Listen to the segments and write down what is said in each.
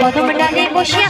কদম ডালে বসিয়া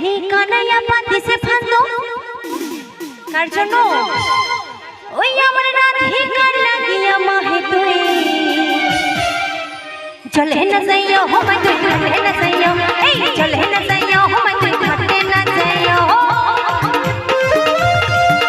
হে কানাইয়া পাতি সে ফান্দো কার জন্য? ওই আমার রাধিকার লাগিয়া মাহে তুই চলে না যাইও হো মা চলে না যাইও।